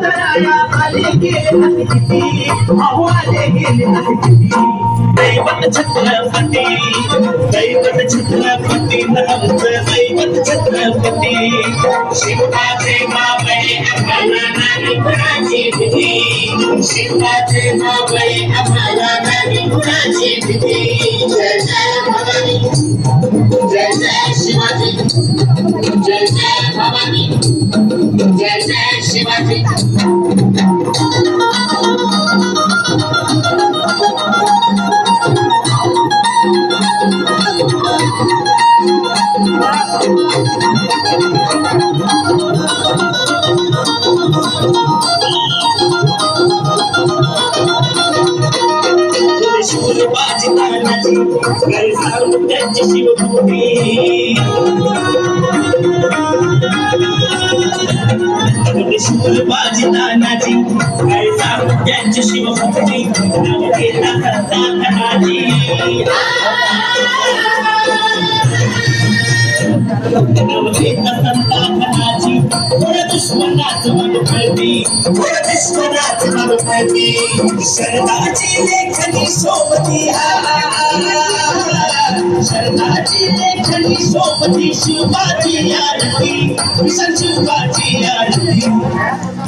धराया. आले गेले असे किती अहो आले गेले असे किती दैवत छत्रपती दैवत छत्रपती नामचं दैवत छत्रपती शिवाचे मावळे आम्हाला नाही कुणाची भीती शिवाचे मावळे आम्हाला नाही कुणाची भीती जय जय भवानी जय जय शिवाजी जय जय भवानी जय जय शिवाजी शिवबाजी तानाची त्यांची शिवभूमी नाव घेता करता धनाची नाव घेता करता दुश्मनाच मन दुश्मनाच मन लेखनी सोबती शरणाची लेखनी सोबती शिवाजी आरती विशाल शिवाजी आरती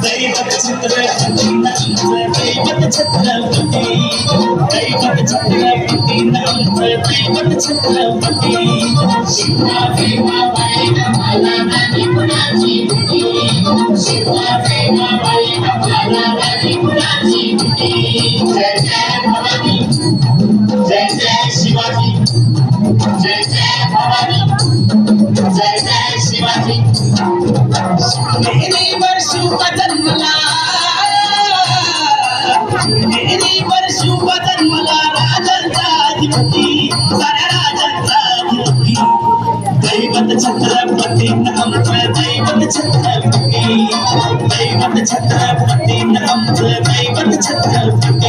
दैवत छत्रपती नामचं दैवत छत्रपती दैवत छत्रपती नामचं दैवत छत्रपती शिवाजी मावळे आम्हाला नाही कुणाची भीती शिवाजी मावळे आम्हाला नाही कुणाची भीती जय जय भवानी मेरी वर्षू का जन्मला मेरी वर्षू का जन्मला राजांचा अधिपती साऱ्या अधिपती दैवत छत्रपती नामचं दैवत छत्रपती दैवत छत्रपती दैवत छत्रपती